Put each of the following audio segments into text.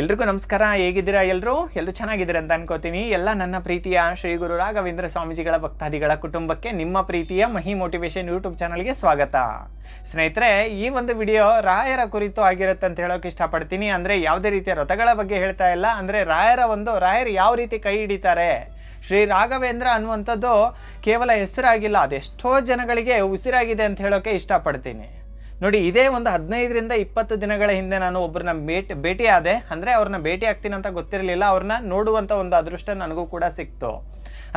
ಎಲ್ರಿಗೂ ನಮಸ್ಕಾರ. ಹೇಗಿದ್ದೀರಾ ಎಲ್ಲರೂ ಎಲ್ಲರೂ ಚೆನ್ನಾಗಿದ್ದೀರಾ ಅಂತ ಅನ್ಕೋತೀನಿ. ಎಲ್ಲ ನನ್ನ ಪ್ರೀತಿಯ ಶ್ರೀ ಗುರು ರಾಘವೇಂದ್ರ ಸ್ವಾಮೀಜಿಗಳ ಭಕ್ತಾದಿಗಳ ಕುಟುಂಬಕ್ಕೆ ನಿಮ್ಮ ಪ್ರೀತಿಯ ಮಹಿ ಮೋಟಿವೇಶನ್ ಯೂಟ್ಯೂಬ್ ಚಾನಲ್ಗೆ ಸ್ವಾಗತ. ಸ್ನೇಹಿತರೆ, ಈ ಒಂದು ವಿಡಿಯೋ ರಾಯರ ಕುರಿತು ಆಗಿರುತ್ತೆ ಅಂತ ಹೇಳೋಕೆ ಇಷ್ಟಪಡ್ತೀನಿ. ಅಂದರೆ ಯಾವುದೇ ರೀತಿಯ ರಥಗಳ ಬಗ್ಗೆ ಹೇಳ್ತಾ ಇಲ್ಲ. ಅಂದರೆ ರಾಯರ ಒಂದು, ರಾಯರು ಯಾವ ರೀತಿ ಕೈ ಹಿಡಿತಾರೆ? ಶ್ರೀ ರಾಘವೇಂದ್ರ ಅನ್ನುವಂಥದ್ದು ಕೇವಲ ಹೆಸರಾಗಿಲ್ಲ. ಅದೆಷ್ಟೋ ಜನಗಳಿಗೆ ಉಸಿರಾಗಿದೆ ಅಂತ ಹೇಳೋಕೆ ಇಷ್ಟಪಡ್ತೀನಿ. ನೋಡಿ, ಇದೇ ಒಂದು ಹದಿನೈದರಿಂದ ಇಪ್ಪತ್ತು ದಿನಗಳ ಹಿಂದೆ ನಾನು ಒಬ್ಬರನ್ನ ಭೇಟಿ ಭೇಟಿ ಆದೆ ಅಂದರೆ ಅವ್ರನ್ನ ಭೇಟಿ ಆಗ್ತೀನಿ ಅಂತ ಗೊತ್ತಿರಲಿಲ್ಲ. ಅವ್ರನ್ನ ನೋಡುವಂಥ ಒಂದು ಅದೃಷ್ಟ ನನಗೂ ಕೂಡ ಸಿಕ್ತು.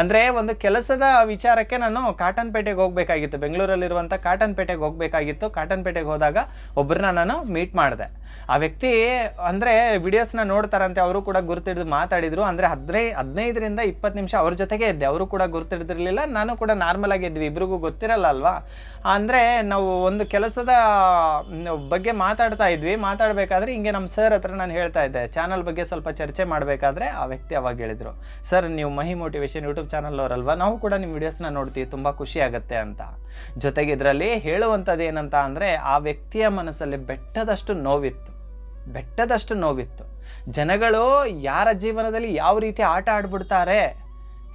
ಅಂದರೆ ಒಂದು ಕೆಲಸದ ವಿಚಾರಕ್ಕೆ ನಾನು ಕಾಟನ್ಪೇಟೆಗೆ ಹೋಗಬೇಕಾಗಿತ್ತು. ಬೆಂಗಳೂರಲ್ಲಿರುವಂಥ ಕಾಟನ್ಪೇಟೆಗೆ ಹೋಗಬೇಕಾಗಿತ್ತು. ಕಾಟನ್ಪೇಟೆಗೆ ಹೋದಾಗ ಒಬ್ಬರನ್ನ ನಾನು ಮೀಟ್ ಮಾಡಿದೆ. ಆ ವ್ಯಕ್ತಿ ಅಂದರೆ ವಿಡಿಯೋಸ್ನ ನೋಡ್ತಾರಂತೆ, ಅವರು ಕೂಡ ಗುರುತಿಡಿದು ಮಾತಾಡಿದರು. ಅಂದರೆ ಹದಿನೈ, ಹದಿನೈದರಿಂದ ಇಪ್ಪತ್ತು ನಿಮಿಷ ಅವ್ರ ಜೊತೆಗೆ ಇದ್ದೆ. ಅವರು ಕೂಡ ಗುರುತಿಡ್ದಿರಲಿಲ್ಲ. ನಾನು ಕೂಡ ನಾರ್ಮಲ್ ಆಗಿ ಇದ್ವಿ. ಇಬ್ರಿಗೂ ಗೊತ್ತಿರಲ್ಲ ಅಲ್ವಾ? ಅಂದರೆ ನಾವು ಒಂದು ಕೆಲಸದ ಬಗ್ಗೆ ಮಾತಾಡ್ತಾ ಇದ್ವಿ. ಮಾತಾಡಬೇಕಾದ್ರೆ ಹಿಂಗೆ ನಮ್ಮ ಸರ್ ಹತ್ರ ನಾನು ಹೇಳ್ತಾ ಇದ್ದೆ. ಚಾನಲ್ ಬಗ್ಗೆ ಸ್ವಲ್ಪ ಚರ್ಚೆ ಮಾಡಬೇಕಾದ್ರೆ ಆ ವ್ಯಕ್ತಿ ಅವಾಗ ಹೇಳಿದರು. ಸರ್ ನೀವು ಮಹಿ ಮೋಟಿವೇಶನ್ ಯೂಟ್ಯೂಬ್ ಚಾನಲ್ ಅವರಲ್ವಾ? ನಾವು ಕೂಡ ನಿಮ್ಮ ವಿಡಿಯೋಸ್ನ ನೋಡ್ತೀವಿ, ತುಂಬ ಖುಷಿ ಆಗುತ್ತೆ ಅಂತ. ಜೊತೆಗೆ ಇದರಲ್ಲಿ ಹೇಳುವಂಥದ್ದು ಏನಂತ ಅಂದರೆ, ಆ ವ್ಯಕ್ತಿಯ ಮನಸ್ಸಲ್ಲಿ ಬೆಟ್ಟದಷ್ಟು ನೋವಿತ್ತು. ಬೆಟ್ಟದಷ್ಟು ನೋವಿತ್ತು. ಜನಗಳು ಯಾರ ಜೀವನದಲ್ಲಿ ಯಾವ ರೀತಿ ಆಟ ಆಡ್ಬಿಡ್ತಾರೆ?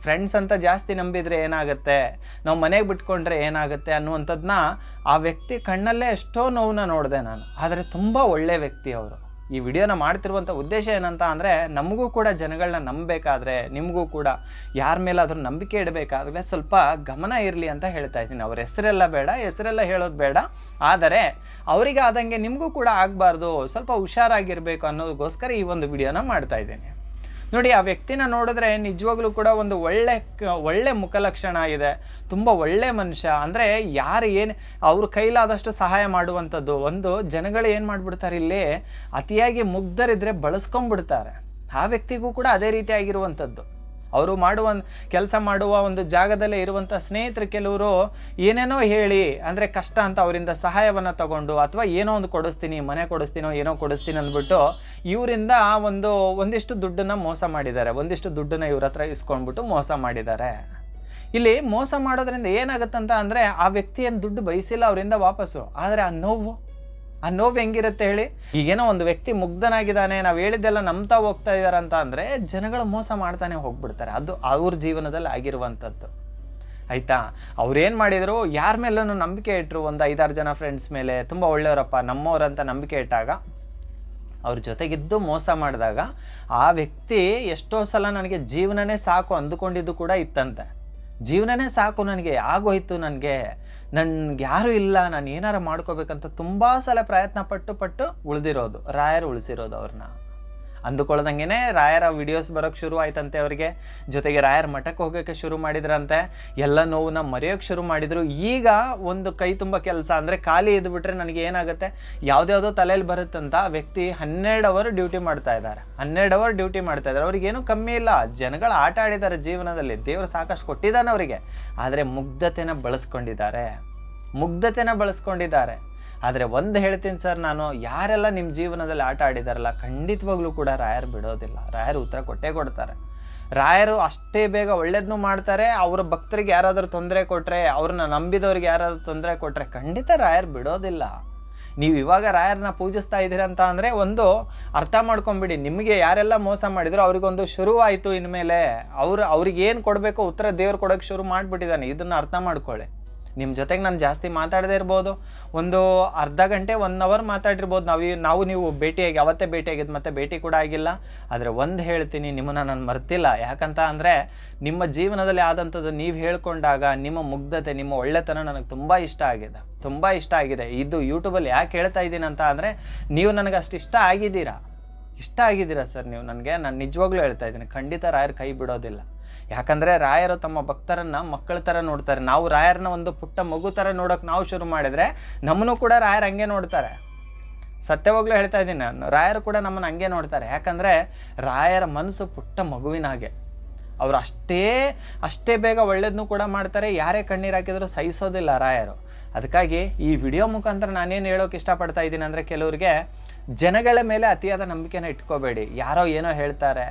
ಫ್ರೆಂಡ್ಸ್ ಅಂತ ಜಾಸ್ತಿ ನಂಬಿದರೆ ಏನಾಗುತ್ತೆ? ನಾವು ಮನೆಗೆ ಬಿಟ್ಕೊಂಡ್ರೆ ಏನಾಗುತ್ತೆ ಅನ್ನುವಂಥದ್ದನ್ನ ಆ ವ್ಯಕ್ತಿ ಕಣ್ಣಲ್ಲೇ ಎಷ್ಟೋ ನೋವನ್ನ ನೋಡಿದೆ ನಾನು. ಆದರೆ ತುಂಬ ಒಳ್ಳೆಯ ವ್ಯಕ್ತಿ ಅವರು. ಈ ವಿಡಿಯೋನ ಮಾಡ್ತಿರುವಂಥ ಉದ್ದೇಶ ಏನಂತ ಅಂದರೆ ನಮಗೂ ಕೂಡ ಜನಗಳನ್ನ ನಂಬಬೇಕಾದ್ರೆ ನಿಮಗೂ ಕೂಡ ಯಾರ ಮೇಲಾದರೂ ನಂಬಿಕೆ ಇಡಬೇಕಾದ್ರೆ ಸ್ವಲ್ಪ ಗಮನ ಇರಲಿ ಅಂತ ಹೇಳ್ತಾ ಇದ್ದೀನಿ. ಅವ್ರ ಹೆಸರೆಲ್ಲ ಬೇಡ, ಹೆಸರೆಲ್ಲ ಹೇಳೋದು ಬೇಡ. ಆದರೆ ಅವರಿಗೆ ಆದಂಗೆ ನಿಮಗೂ ಕೂಡ ಆಗಬಾರ್ದು. ಸ್ವಲ್ಪ ಹುಷಾರಾಗಿರಬೇಕು ಅನ್ನೋದಕ್ಕೋಸ್ಕರ ಈ ಒಂದು ವಿಡಿಯೋನ ಮಾಡ್ತಾ ಇದ್ದೀನಿ. ನೋಡಿ, ಆ ವ್ಯಕ್ತಿನ ನೋಡಿದ್ರೆ ನಿಜವಾಗ್ಲೂ ಕೂಡ ಒಂದು ಒಳ್ಳೆ ಒಳ್ಳೆ ಮುಖಲಕ್ಷಣ ಇದೆ. ತುಂಬ ಒಳ್ಳೆ ಮನುಷ್ಯ. ಅಂದರೆ ಯಾರು ಏನು, ಅವ್ರ ಕೈಲಾದಷ್ಟು ಸಹಾಯ ಮಾಡುವಂಥದ್ದು. ಒಂದು, ಜನಗಳು ಏನು ಮಾಡಿಬಿಡ್ತಾರೆ ಇಲ್ಲಿ, ಅತಿಯಾಗಿ ಮುಗ್ಧರಿದ್ರೆ ಬಳಸ್ಕೊಂಡ್ಬಿಡ್ತಾರೆ. ಆ ವ್ಯಕ್ತಿಗೂ ಕೂಡ ಅದೇ ರೀತಿ ಆಗಿರುವಂಥದ್ದು. ಅವರು ಮಾಡುವ ಕೆಲಸ ಮಾಡುವ ಒಂದು ಜಾಗದಲ್ಲೇ ಇರುವಂಥ ಸ್ನೇಹಿತರು ಕೆಲವರು ಏನೇನೋ ಹೇಳಿ, ಅಂದರೆ ಕಷ್ಟ ಅಂತ ಅವರಿಂದ ಸಹಾಯವನ್ನು ತಗೊಂಡು ಅಥವಾ ಏನೋ ಒಂದು ಕೊಡಿಸ್ತೀನಿ, ಮನೆ ಕೊಡಿಸ್ತೀನೋ ಏನೋ ಕೊಡಿಸ್ತೀನಿ ಅಂದ್ಬಿಟ್ಟು ಇವರಿಂದ ಒಂದು, ಒಂದಿಷ್ಟು ದುಡ್ಡನ್ನು ಮೋಸ ಮಾಡಿದ್ದಾರೆ. ಒಂದಿಷ್ಟು ದುಡ್ಡನ್ನು ಇವ್ರ ಹತ್ರ ಇಸ್ಕೊಂಡ್ಬಿಟ್ಟು ಮೋಸ ಮಾಡಿದ್ದಾರೆ. ಇಲ್ಲಿ ಮೋಸ ಮಾಡೋದ್ರಿಂದ ಏನಾಗುತ್ತಂತ ಅಂದರೆ ಆ ವ್ಯಕ್ತಿಯನ್ನು ದುಡ್ಡು ಬಯಸಿಲ್ಲ ಅವರಿಂದ ವಾಪಸ್ಸು. ಆದರೆ ಆ ನೋವು ಆ ನೋವು ಹೆಂಗಿರುತ್ತೆ ಹೇಳಿ? ಈಗೇನೋ ಒಂದು ವ್ಯಕ್ತಿ ಮುಗ್ಧನಾಗಿದ್ದಾನೆ, ನಾವು ಹೇಳಿದ್ದೆಲ್ಲ ನಂಬ್ತಾ ಹೋಗ್ತಾ ಇದ್ದಾರೆ ಅಂತ ಅಂದರೆ ಜನಗಳು ಮೋಸ ಮಾಡ್ತಾನೆ ಹೋಗ್ಬಿಡ್ತಾರೆ. ಅದು ಅವ್ರ ಜೀವನದಲ್ಲಿ ಆಗಿರುವಂಥದ್ದು. ಆಯಿತಾ? ಅವ್ರೇನು ಮಾಡಿದರು? ಯಾರ ಮೇಲೂ ನಂಬಿಕೆ ಇಟ್ಟರು ಒಂದು ಐದಾರು ಜನ ಫ್ರೆಂಡ್ಸ್ ಮೇಲೆ? ತುಂಬ ಒಳ್ಳೆಯವರಪ್ಪ ನಮ್ಮವರಂತ ನಂಬಿಕೆ ಇಟ್ಟಾಗ ಅವ್ರ ಜೊತೆಗಿದ್ದು ಮೋಸ ಮಾಡಿದಾಗ ಆ ವ್ಯಕ್ತಿ ಎಷ್ಟೋ ಸಲ ನನಗೆ ಜೀವನನೇ ಸಾಕು ಅಂದುಕೊಂಡಿದ್ದು ಕೂಡ ಇತ್ತಂತೆ. ಜೀವನನೇ ಸಾಕು ನನಗೆ, ಆಗೋಯ್ತು ನನಗೆ. ನನ್ಗೆ ಯಾರೂ ಇಲ್ಲ, ನಾನು ಏನಾರು ಮಾಡ್ಕೋಬೇಕಂತ ತುಂಬ ಸಲ ಪ್ರಯತ್ನ ಪಟ್ಟು ಪಟ್ಟು ಉಳಿದಿರೋದು, ರಾಯರು ಉಳಿಸಿರೋದು ಅವ್ರನ್ನ ಅಂದುಕೊಳ್ಳದಂಗೆ ರಾಯರ ವಿಡಿಯೋಸ್ ಬರೋಕ್ಕೆ ಶುರು ಆಯ್ತಂತೆ ಅವರಿಗೆ. ಜೊತೆಗೆ ರಾಯರ ಮಠಕ್ಕೆ ಹೋಗೋಕ್ಕೆ ಶುರು ಮಾಡಿದ್ರಂತೆ. ಎಲ್ಲ ನೋವನ್ನ ಮರೆಯೋಕ್ಕೆ ಶುರು ಮಾಡಿದರು. ಈಗ ಒಂದು ಕೈ ತುಂಬ ಕೆಲಸ ಅಂದರೆ ಖಾಲಿ ಇದ್ಬಿಟ್ರೆ ನನಗೆ ಏನಾಗುತ್ತೆ? ಯಾವುದ್ಯಾವುದೋ ತಲೆಯಲ್ಲಿ ಬರುತ್ತಂತ ವ್ಯಕ್ತಿ ಹನ್ನೆರಡು ಅವರ್ ಡ್ಯೂಟಿ ಮಾಡ್ತಾ ಇದ್ದಾರೆ. ಹನ್ನೆರಡು ಅವರ್ ಡ್ಯೂಟಿ ಮಾಡ್ತಾ ಇದ್ದಾರೆ. ಅವ್ರಿಗೇನು ಕಮ್ಮಿ ಇಲ್ಲ. ಜನಗಳು ಆಟ ಆಡಿದ್ದಾರೆ ಜೀವನದಲ್ಲಿ. ದೇವರು ಸಾಕಷ್ಟು ಕೊಟ್ಟಿದ್ದಾನೆ ಅವರಿಗೆ. ಆದರೆ ಮುಗ್ಧತೆನ ಬಳಸ್ಕೊಂಡಿದ್ದಾರೆ. ಮುಗ್ಧತೆನ ಬಳಸ್ಕೊಂಡಿದ್ದಾರೆ. ಆದರೆ ಒಂದು ಹೇಳ್ತೀನಿ ಸರ್, ನಾನು ಯಾರೆಲ್ಲ ನಿಮ್ಮ ಜೀವನದಲ್ಲಿ ಆಟ ಆಡಿದಾರಲ್ಲ, ಖಂಡಿತವಾಗ್ಲೂ ಕೂಡ ರಾಯರು ಬಿಡೋದಿಲ್ಲ. ರಾಯರು ಉತ್ತರ ಕೊಟ್ಟೇ ಕೊಡ್ತಾರೆ. ರಾಯರು ಅಷ್ಟೇ ಬೇಗ ಒಳ್ಳೇದನ್ನು ಮಾಡ್ತಾರೆ, ಅವರ ಭಕ್ತರಿಗೆ ಯಾರಾದರೂ ತೊಂದರೆ ಕೊಟ್ಟರೆ ಅವ್ರನ್ನ ನಂಬಿದವ್ರಿಗೆ ಯಾರಾದರೂ ತೊಂದರೆ ಕೊಟ್ಟರೆ ಖಂಡಿತ ರಾಯರು ಬಿಡೋದಿಲ್ಲ. ನೀವು ಇವಾಗ ರಾಯರನ್ನ ಪೂಜಿಸ್ತಾ ಇದ್ದೀರ ಅಂತ ಅಂದರೆ ಒಂದು ಅರ್ಥ ಮಾಡ್ಕೊಂಬಿಡಿ, ನಿಮಗೆ ಯಾರೆಲ್ಲ ಮೋಸ ಮಾಡಿದ್ರು ಅವ್ರಿಗೊಂದು ಶುರುವಾಯಿತು ಇನ್ಮೇಲೆ. ಅವ್ರು ಅವ್ರಿಗೆ ಏನು ಕೊಡಬೇಕೋ ಉತ್ತರ ದೇವ್ರು ಕೊಡೋಕ್ಕೆ ಶುರು ಮಾಡಿಬಿಟ್ಟಿದ್ದಾನೆ, ಇದನ್ನು ಅರ್ಥ ಮಾಡ್ಕೊಳ್ಳಿ. ನಿಮ್ಮ ಜೊತೆಗೆ ನಾನು ಜಾಸ್ತಿ ಮಾತಾಡದೇ ಇರ್ಬೋದು. ಒಂದು ಅರ್ಧ ಗಂಟೆ ಒನ್ ಅವರ್ ಮಾತಾಡಿರ್ಬೋದು. ನಾವು ನಾವು ನೀವು ಭೇಟಿಯಾಗಿ, ಅವತ್ತೇ ಭೇಟಿಯಾಗಿದ್ದು ಮತ್ತೆ ಭೇಟಿ ಕೂಡ ಆಗಿಲ್ಲ. ಆದರೆ ಒಂದು ಹೇಳ್ತೀನಿ, ನಿಮ್ಮನ್ನು ನಾನು ಮರ್ತಿಲ್ಲ. ಯಾಕಂತ ಅಂದರೆ ನಿಮ್ಮ ಜೀವನದಲ್ಲಿ ಆದಂಥದ್ದು ನೀವು ಹೇಳ್ಕೊಂಡಾಗ ನಿಮ್ಮ ಮುಗ್ಧತೆ, ನಿಮ್ಮ ಒಳ್ಳೆತನ ನನಗೆ ತುಂಬ ಇಷ್ಟ ಆಗಿದೆ. ತುಂಬ ಇಷ್ಟ ಆಗಿದೆ. ಇದು ಯೂಟ್ಯೂಬಲ್ಲಿ ಯಾಕೆ ಹೇಳ್ತಾ ಇದ್ದೀನಿ ಅಂತ ಅಂದರೆ ನೀವು ನನಗೆ ಅಷ್ಟು ಇಷ್ಟ ಆಗಿದ್ದೀರಾ? ಇಷ್ಟ ಆಗಿದ್ದೀರಾ ಸರ್ ನೀವು? ನನಗೆ, ನಾನು ನಿಜವಾಗ್ಲೂ ಹೇಳ್ತಾ ಇದ್ದೀನಿ. ಖಂಡಿತ ರಾಯರ್ ಕೈ ಬಿಡೋದಿಲ್ಲ. ಯಾಕಂದರೆ ರಾಯರು ತಮ್ಮ ಭಕ್ತರನ್ನ ಮಕ್ಕಳ ಥರ ನೋಡ್ತಾರೆ. ನಾವು ರಾಯರನ್ನ ಒಂದು ಪುಟ್ಟ ಮಗು ಥರ ನೋಡೋಕೆ ನಾವು ಶುರು ಮಾಡಿದರೆ ನಮ್ಮನ್ನು ಕೂಡ ರಾಯರು ಹಂಗೆ ನೋಡ್ತಾರೆ. ಸತ್ಯವಾಗ್ಲೂ ಹೇಳ್ತಾ ಇದ್ದೀನಿ ನಾನು ರಾಯರು ಕೂಡ ನಮ್ಮನ್ನು ಹಂಗೆ ನೋಡ್ತಾರೆ. ಯಾಕಂದರೆ ರಾಯರ ಮನಸ್ಸು ಪುಟ್ಟ ಮಗುವಿನ ಹಾಗೆ. ಅವ್ರು ಅಷ್ಟೇ ಅಷ್ಟೇ ಬೇಗ ಒಳ್ಳೇದನ್ನು ಕೂಡ ಮಾಡ್ತಾರೆ. ಯಾರೇ ಕಣ್ಣೀರು ಹಾಕಿದ್ರು ಸಹಿಸೋದಿಲ್ಲ ರಾಯರು. ಅದಕ್ಕಾಗಿ ಈ ವಿಡಿಯೋ ಮುಖಾಂತರ ನಾನೇನು ಹೇಳೋಕೆ ಇಷ್ಟಪಡ್ತಾ ಇದ್ದೀನಿ ಅಂದರೆ ಕೆಲವರಿಗೆ ಜನಗಳ ಮೇಲೆ ಅತಿಯಾದ ನಂಬಿಕೆನ ಇಟ್ಕೋಬೇಡಿ. ಯಾರೋ ಏನೋ ಹೇಳ್ತಾರೆ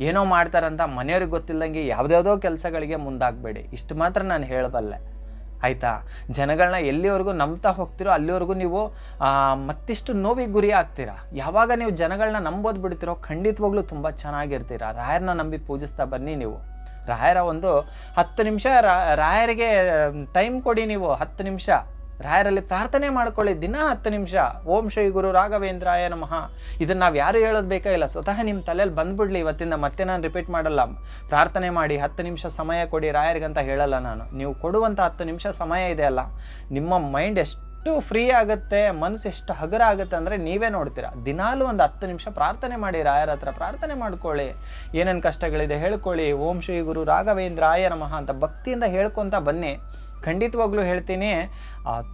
ಏನೋ ಮಾಡ್ತಾರಂತ ಮನೆಯವ್ರಿಗೆ ಗೊತ್ತಿಲ್ಲದಂಗೆ ಯಾವುದ್ಯಾವುದೋ ಕೆಲಸಗಳಿಗೆ ಮುಂದಾಗಬೇಡಿ. ಇಷ್ಟು ಮಾತ್ರ ನಾನು ಹೇಳಬಲ್ಲೆ. ಆಯಿತಾ? ಜನಗಳನ್ನ ಎಲ್ಲಿವರೆಗೂ ನಂಬ್ತಾ ಹೋಗ್ತಿರೋ ಅಲ್ಲಿವರೆಗೂ ನೀವು ಮತ್ತಿಷ್ಟು ನೋವಿಗೆ ಗುರಿ ಆಗ್ತೀರಾ? ಯಾವಾಗ ನೀವು ಜನಗಳನ್ನ ನಂಬೋದು ಬಿಡ್ತಿರೋ ಖಂಡಿತವಾಗ್ಲೂ ತುಂಬ ಚೆನ್ನಾಗಿರ್ತೀರ. ರಾಯರನ್ನ ನಂಬಿ ಪೂಜಿಸ್ತಾ ಬನ್ನಿ ನೀವು. ರಾಯರ ಒಂದು ಹತ್ತು ನಿಮಿಷ ರಾಯರಿಗೆ ಟೈಮ್ ಕೊಡಿ ನೀವು, ಹತ್ತು ನಿಮಿಷ. ರಾಯರಲ್ಲಿ ಪ್ರಾರ್ಥನೆ ಮಾಡ್ಕೊಳ್ಳಿ. ದಿನ ಹತ್ತು ನಿಮಿಷ. ಓಂ ಶ್ರೀ ಗುರು ರಾಘವೇಂದ್ರಾಯ ನಮಃ. ಇದನ್ನು ನಾವು ಯಾರು ಹೇಳೋದು ಬೇಕಾಗಿಲ್ಲ ಸ್ವತಃ ನಿಮ್ಮ ತಲೆಯಲ್ಲಿ ಬಂದ್ಬಿಡ್ಲಿ. ಇವತ್ತಿಂದ ಮತ್ತೆ ನಾನು ರಿಪೀಟ್ ಮಾಡಲ್ಲ. ಪ್ರಾರ್ಥನೆ ಮಾಡಿ ಹತ್ತು ನಿಮಿಷ ಸಮಯ ಕೊಡಿ. ರಾಯರಿಗಂತ ಹೇಳಲ್ಲ ನಾನು. ನೀವು ಕೊಡುವಂಥ ಹತ್ತು ನಿಮಿಷ ಸಮಯ ಇದೆ ಅಲ್ಲ. ನಿಮ್ಮ ಮೈಂಡ್ ಎಷ್ಟು ಫ್ರೀ ಆಗುತ್ತೆ ಮನಸ್ಸು ಎಷ್ಟು ಹಗುರ ಆಗುತ್ತೆ ಅಂದರೆ ನೀವೇ ನೋಡ್ತೀರಾ. ದಿನಾಲೂ ಒಂದು ಹತ್ತು ನಿಮಿಷ ಪ್ರಾರ್ಥನೆ ಮಾಡಿ. ರಾಯರ ಹತ್ರ ಪ್ರಾರ್ಥನೆ ಮಾಡ್ಕೊಳ್ಳಿ. ಏನೇನು ಕಷ್ಟಗಳಿದೆ ಹೇಳ್ಕೊಳ್ಳಿ. ಓಂ ಶ್ರೀ ಗುರು ರಾಘವೇಂದ್ರ ಆಯ ನಮಃ ಅಂತ ಭಕ್ತಿಯಿಂದ ಹೇಳ್ಕೊತ ಬನ್ನಿ. ಖಂಡಿತವಾಗ್ಲೂ ಹೇಳ್ತೀನಿ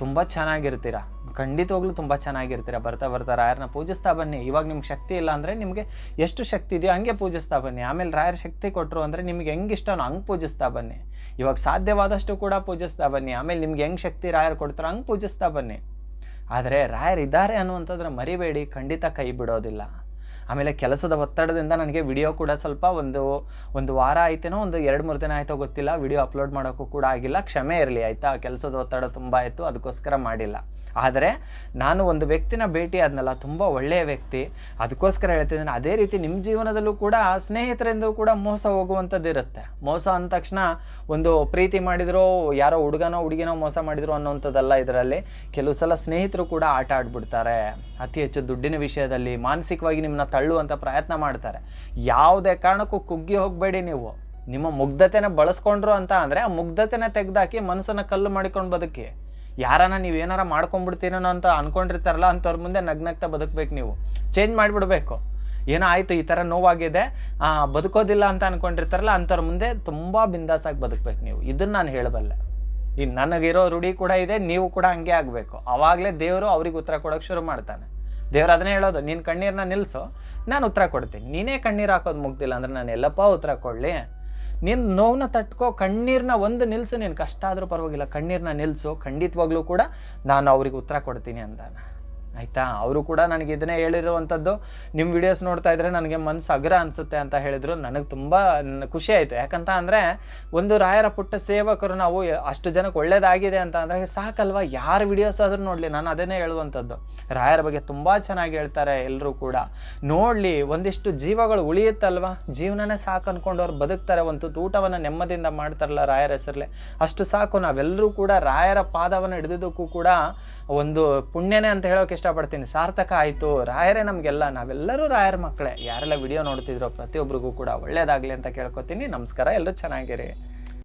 ತುಂಬ ಚೆನ್ನಾಗಿರ್ತೀರ? ಖಂಡಿತವಾಗ್ಲೂ ತುಂಬ ಚೆನ್ನಾಗಿರ್ತೀರ? ಬರ್ತಾ ಬರ್ತಾ ರಾಯರನ್ನ ಪೂಜಿಸ್ತಾ ಬನ್ನಿ. ಇವಾಗ ನಿಮ್ಗೆ ಶಕ್ತಿ ಇಲ್ಲ ಅಂದರೆ ನಿಮಗೆ ಎಷ್ಟು ಶಕ್ತಿ ಇದೆಯೋ ಹಂಗೆ ಪೂಜಿಸ್ತಾ ಬನ್ನಿ. ಆಮೇಲೆ ರಾಯರ ಶಕ್ತಿ ಕೊಟ್ಟರು ಅಂದರೆ ನಿಮ್ಗೆ ಹೆಂಗೆ ಇಷ್ಟನೋ ಹಂಗೆ ಪೂಜಿಸ್ತಾ ಬನ್ನಿ. ಇವಾಗ ಸಾಧ್ಯವಾದಷ್ಟು ಕೂಡ ಪೂಜಿಸ್ತಾ ಬನ್ನಿ. ಆಮೇಲೆ ನಿಮ್ಗೆ ಹೆಂಗೆ ಶಕ್ತಿ ರಾಯರು ಕೊಡ್ತಾರೋ ಹಂಗೆ ಪೂಜಿಸ್ತಾ ಬನ್ನಿ. ಆದರೆ ರಾಯರಿದ್ದಾರೆ ಅನ್ನುವಂಥದ್ರ ಮರಿಬೇಡಿ. ಖಂಡಿತ ಕೈ ಬಿಡೋದಿಲ್ಲ. ಆಮೇಲೆ ಕೆಲಸದ ಒತ್ತಡದಿಂದ ನನಗೆ ವಿಡಿಯೋ ಕೂಡ ಸ್ವಲ್ಪ ಒಂದು ಒಂದು ವಾರ ಆಯ್ತೇನೋ, ಒಂದು ಎರಡು, ಮೂರು ದಿನ ಆಯ್ತೋ ಗೊತ್ತಿಲ್ಲ. ವಿಡಿಯೋ ಅಪ್ಲೋಡ್ ಮಾಡೋಕ್ಕೂ ಕೂಡ ಆಗಿಲ್ಲ. ಕ್ಷಮೆ ಇರಲಿ, ಆಯಿತಾ? ಕೆಲಸದ ಒತ್ತಡ ತುಂಬ ಆಯಿತು ಅದಕ್ಕೋಸ್ಕರ ಮಾಡಿಲ್ಲ. ಆದರೆ ನಾನು ಒಂದು ವ್ಯಕ್ತಿನ ಭೇಟಿ ಆದ್ನಲ್ಲ, ತುಂಬ ಒಳ್ಳೆಯ ವ್ಯಕ್ತಿ. ಅದಕ್ಕೋಸ್ಕರ ಹೇಳ್ತಿದ್ದೀನಿ, ಅದೇ ರೀತಿ ನಿಮ್ಮ ಜೀವನದಲ್ಲೂ ಕೂಡ ಸ್ನೇಹಿತರಿಂದ ಕೂಡ ಮೋಸ ಹೋಗುವಂಥದ್ದು ಇರುತ್ತೆ. ಮೋಸ ಅಂದ ತಕ್ಷಣ ಒಂದು ಪ್ರೀತಿ ಮಾಡಿದ್ರು, ಯಾರೋ ಹುಡುಗನೋ, ಹುಡುಗಿನೋ ಮೋಸ ಮಾಡಿದ್ರು ಅನ್ನೋವಂಥದ್ದಲ್ಲ ಇದರಲ್ಲಿ. ಕೆಲವು ಸಲ ಸ್ನೇಹಿತರು ಕೂಡ ಆಟ ಆಡ್ಬಿಡ್ತಾರೆ. ಅತಿ ಹೆಚ್ಚು ದುಡ್ಡಿನ ವಿಷಯದಲ್ಲಿ, ಮಾನಸಿಕವಾಗಿ ನಿಮ್ಮನ್ನ ತಳ್ಳುವಂಥ ಪ್ರಯತ್ನ ಮಾಡ್ತಾರೆ. ಯಾವುದೇ ಕಾರಣಕ್ಕೂ ಕುಗ್ಗಿ ಹೋಗಬೇಡಿ ನೀವು. ನಿಮ್ಮ ಮುಗ್ಧತೆನ ಬಳಸ್ಕೊಂಡ್ರು ಅಂತ ಅಂದರೆ ಆ ಮುಗ್ಧತೆನ ತೆಗೆದಾಕಿ ಮನಸ್ಸನ್ನು ಕಲ್ಲು ಮಾಡಿಕೊಂಡು ಬದುಕಿ. ಯಾರನ್ನ ನೀವು ಏನಾರ ಮಾಡ್ಕೊಂಡ್ಬಿಡ್ತೀನೋ ಅಂತ ಅನ್ಕೊಂಡಿರ್ತಾರಲ್ಲ ಅಂಥವ್ರ ಮುಂದೆ ನಗ್ನಗ್ತಾ ಬದುಕಬೇಕು ನೀವು. ಚೇಂಜ್ ಮಾಡಿಬಿಡ್ಬೇಕು. ಏನೋ ಆಯಿತು, ಈ ಥರ ನೋವಾಗಿದೆ ಬದುಕೋದಿಲ್ಲ ಅಂತ ಅನ್ಕೊಂಡಿರ್ತಾರಲ್ಲ ಅಂಥವ್ರ ಮುಂದೆ ತುಂಬ ಬಿಂದಾಸಾಗಿ ಬದುಕಬೇಕು ನೀವು. ಇದನ್ನು ನಾನು ಹೇಳಬಲ್ಲೆ. ಈ ನನಗಿರೋ ರೂಢಿ ಕೂಡ ಇದೆ, ನೀವು ಕೂಡ ಹಂಗೆ ಆಗಬೇಕು. ಆವಾಗಲೇ ದೇವರು ಅವ್ರಿಗೆ ಉತ್ತರ ಕೊಡೋಕೆ ಶುರು ಮಾಡ್ತಾನೆ. ದೇವ್ರು ಅದನ್ನೇ ಹೇಳೋದು, ನೀನು ಕಣ್ಣೀರನ್ನ ನಿಲ್ಲಿಸು ನಾನು ಉತ್ತರ ಕೊಡ್ತೀನಿ. ನೀನೇ ಕಣ್ಣೀರು ಹಾಕೋದು ಮುಗ್ದಿಲ್ಲ ಅಂದ್ರೆ ನಾನು ಎಲ್ಲಪ್ಪ ಉತ್ತರ ಕೊಡಲಿ? ನಿನ್ನ ನೋವನ್ನ ತಟ್ಕೋ ಕಣ್ಣೀರನ್ನ ಒಂದು ನಿಲ್ಲಿಸು ನೀನು ಕಷ್ಟ ಆದರೂ ಪರವಾಗಿಲ್ಲ. ಕಣ್ಣೀರನ್ನ ನಿಲ್ಲಿಸು ಖಂಡಿತವಾಗ್ಲೂ ಕೂಡ ನಾನು ಅವ್ರಿಗೆ ಉತ್ತರ ಕೊಡ್ತೀನಿ ಅಂದಾನ. ಆಯಿತಾ? ಅವರು ಕೂಡ ನನಗೆ ಇದನ್ನೇ ಹೇಳಿರುವಂಥದ್ದು. ನಿಮ್ಮ ವಿಡಿಯೋಸ್ ನೋಡ್ತಾ ಇದ್ರೆ ನನಗೆ ಮನಸ್ಸು ಅಗ್ರ ಅನಿಸುತ್ತೆ ಅಂತ ಹೇಳಿದ್ರು. ನನಗೆ ತುಂಬ ಖುಷಿ ಆಯಿತು. ಯಾಕಂತ ಅಂದರೆ ಒಂದು ರಾಯರ ಪುಟ್ಟ ಸೇವಕರು ನಾವು ಅಷ್ಟು ಜನಕ್ಕೆ ಒಳ್ಳೇದಾಗಿದೆ ಅಂತ ಅಂದರೆ ಸಾಕಲ್ವಾ? ಯಾರ ವಿಡಿಯೋಸ್ ಆದರೂ ನೋಡಲಿ. ನಾನು ಅದನ್ನೇ ಹೇಳುವಂಥದ್ದು. ರಾಯರ ಬಗ್ಗೆ ತುಂಬ ಚೆನ್ನಾಗಿ ಹೇಳ್ತಾರೆ ಎಲ್ಲರೂ ಕೂಡ. ನೋಡಲಿ, ಒಂದಿಷ್ಟು ಜೀವಗಳು ಉಳಿಯುತ್ತಲ್ವಾ? ಜೀವನನೇ ಸಾಕು ಅನ್ಕೊಂಡವ್ರು ಬದುಕ್ತಾರೆ. ಒಂದು ಊಟವನ್ನು ನೆಮ್ಮದಿಯಿಂದ ಮಾಡ್ತಾರಲ್ಲ ರಾಯರ ಹೆಸರಲ್ಲೇ ಅಷ್ಟು ಸಾಕು. ನಾವೆಲ್ಲರೂ ಕೂಡ ರಾಯರ ಪಾದವನ್ನು ಹಿಡಿದಿದ್ದಕ್ಕೂ ಕೂಡ ಒಂದು ಪುಣ್ಯನೇ ಅಂತ ಹೇಳೋಕೆ ಇಷ್ಟಪಡ್ತೀನಿ. ಸಾರ್ಥಕ ಆಯಿತು. ರಾಯರೇ ನಮಗೆಲ್ಲ, ನಾವೆಲ್ಲರೂ ರಾಯರ ಮಕ್ಕಳೇ. ಯಾರೆಲ್ಲ ವಿಡಿಯೋ ನೋಡ್ತಿದ್ರೋ ಪ್ರತಿಯೊಬ್ಬರಿಗೂ ಕೂಡ ಒಳ್ಳೇದಾಗಲಿ ಅಂತ ಕೇಳ್ಕೊತೀನಿ. ನಮಸ್ಕಾರ. ಎಲ್ಲರೂ ಚೆನ್ನಾಗಿರಿ.